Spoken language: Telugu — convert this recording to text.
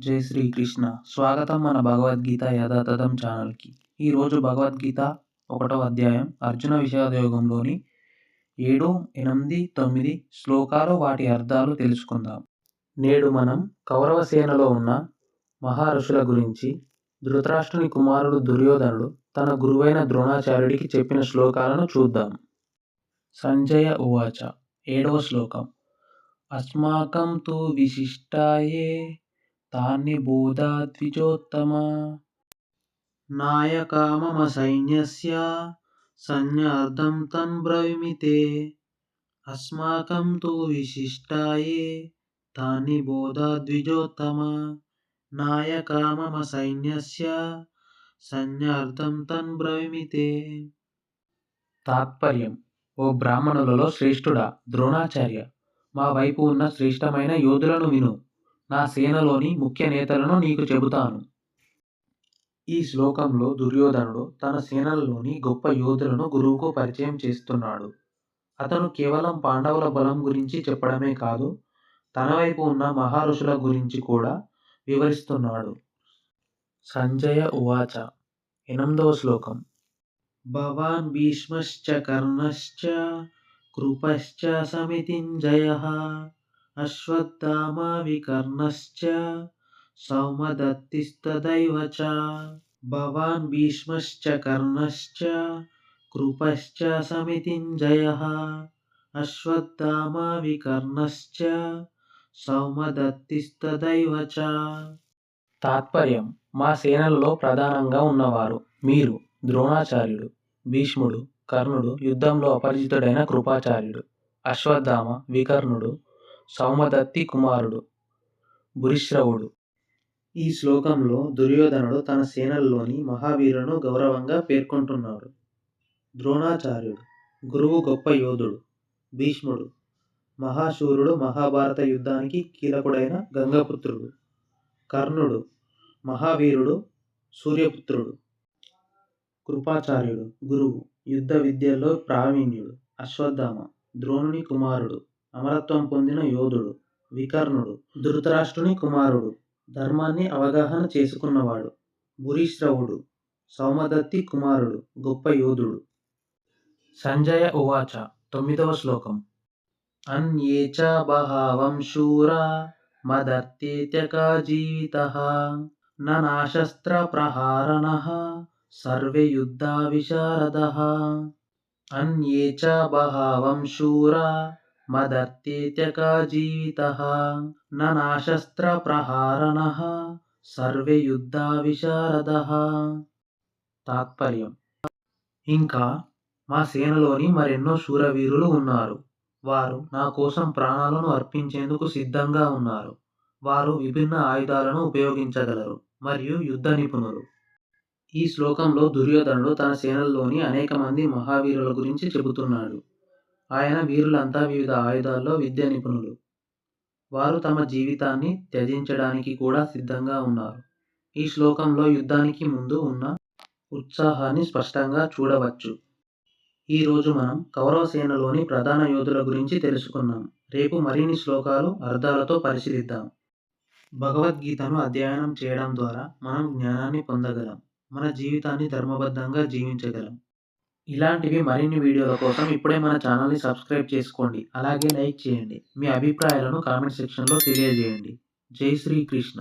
జై శ్రీకృష్ణ. స్వాగతం మన భగవద్గీత యథాతథం ఛానల్కి. ఈరోజు భగవద్గీత ఒకటో అధ్యాయం అర్జున విషాదయోగంలోని ఏడు ఎనిమిది తొమ్మిది శ్లోకాలు వాటి అర్థాలు తెలుసుకుందాం. నేడు మనం కౌరవ సేనలో ఉన్న మహారుషుల గురించి ధృతరాష్ట్రుని కుమారుడు దుర్యోధనుడు తన గురువైన ద్రోణాచార్యుడికి చెప్పిన శ్లోకాలను చూద్దాం. సంజయ ఉవాచ ఏడవ శ్లోకం. అస్మాకం తు విశిష్టాయే తాన్ని బోధా ద్విజోత్తమ? నాయకా మమ సైన్యస్య సైన్యార్థం తన్ బ్రవీమితే. అస్మాకం తు విశిష్టాయే తాన్ని బోధా ద్విజోత్తమ? నాయకా మమ సైన్యస్య సైన్యార్థం తన్ బ్రవీమితే. తాత్పర్యం ఓ బ్రాహ్మణులలో శ్రేష్ఠుడా ద్రోణాచార్య. మా వైపు ఉన్న శ్రేష్టమైన యోధులను విను. నా సేనలోని ముఖ్య నేతలను నీకు చెబుతాను. ఈ శ్లోకంలో దుర్యోధనుడు తన సేనల్లోని గొప్ప యోధులను గురువుకు పరిచయం చేస్తున్నాడు. అతను కేవలం పాండవుల బలం గురించి చెప్పడమే కాదు తన వైపు ఉన్న మహర్షుల గురించి కూడా వివరిస్తున్నాడు. సంజయ ఉవాచ ఎనిమిదవ శ్లోకం. భవాన్ భీష్మశ్చ కర్ణశ్చ కృపశ్చ సమితింజయ. అశ్వత్థామ వికర్ణశ్చ సౌమదత్తిస్తదైవ చ భవాన్ భీష్మశ్చ కర్ణశ్చ కృపశ్చ సమితింజయ అశ్వత్థామ వికర్ణశ్చ సౌమదత్తిస్తదైవ చ తాత్పర్యం మా సేనల్లో ప్రధానంగా ఉన్నవారు మీరు ద్రోణాచార్యుడు భీష్ముడు కర్ణుడు యుద్ధంలో అపరిచితుడైన కృపాచార్యుడు అశ్వత్థామ వికర్ణుడు సౌమదత్తి కుమారుడు భురిశ్రవుడు ఈ శ్లోకంలో దుర్యోధనుడు తన సేనల్లోని మహావీరులను గౌరవంగా పేర్కొంటున్నాడు. ద్రోణాచార్యుడు గురువు గొప్ప యోధుడు భీష్ముడు మహాశూరుడు మహాభారత యుద్ధానికి కీలకుడైన గంగపుత్రుడు. కర్ణుడు మహావీరుడు సూర్యపుత్రుడు. కృపాచార్యుడు గురువు యుద్ధ విద్యల్లో ప్రావీణ్యుడు అశ్వత్థామ ద్రోణుని కుమారుడు. అమరత్వం పొందిన యోధుడు వికర్ణుడు ధృతరాష్ట్రుని కుమారుడు ధర్మాన్ని అవగాహన చేసుకున్నవాడు భూరిశ్రవుడు సౌమదత్తి కుమారుడు గొప్ప యోధుడు. సంజయ ఉవాచ తొమ్మిదవ శ్లోకం. అన్యే చ బహావం శూరా మదర్తేత్యకా జీవిత నాశస్త్ర ప్రహారణ సర్వే యుద్ధ విశారద. అన్యే చ బహావం శూరా మదర్తేత్యకా జీవిత నాశస్త్ర ప్రహారణ సర్వే యుద్ధా విశారద తాత్పర్యం. ఇంకా మా సేనలోని మరెన్నో శూరవీరులు ఉన్నారు. వారు నా కోసం ప్రాణాలను అర్పించేందుకు సిద్ధంగా ఉన్నారు. వారు విభిన్న ఆయుధాలను ఉపయోగించగలరు మరియు యుద్ధ నిపుణులు. ఈ శ్లోకంలో దుర్యోధనుడు తన సేనల్లోని అనేక మంది మహావీరుల గురించి చెబుతున్నాడు. ఆయన వీరులంతా వివిధ ఆయుధాల్లో విద్య నిపుణులు. వారు తమ జీవితాన్ని త్యజించడానికి కూడా సిద్ధంగా ఉన్నారు. ఈ శ్లోకంలో యుద్ధానికి ముందు ఉన్న ఉత్సాహాన్ని స్పష్టంగా చూడవచ్చు. ఈరోజు మనం కౌరవ సేనలోని ప్రధాన యోధుల గురించి తెలుసుకున్నాం. రేపు మరిన్ని శ్లోకాలు అర్థాలతో పరిశీలిద్దాం. భగవద్గీతను అధ్యయనం చేయడం ద్వారా మనం జ్ఞానాన్ని పొందగలం. మన జీవితాన్ని ధర్మబద్ధంగా జీవించగలం. ఇలాంటివి మరిన్ని వీడియోల కోసం ఇప్పుడే మన ఛానల్ని సబ్స్క్రైబ్ చేసుకోండి. అలాగే లైక్ చేయండి. మీ అభిప్రాయాలను కామెంట్ సెక్షన్లో తెలియజేయండి. జై శ్రీకృష్ణ.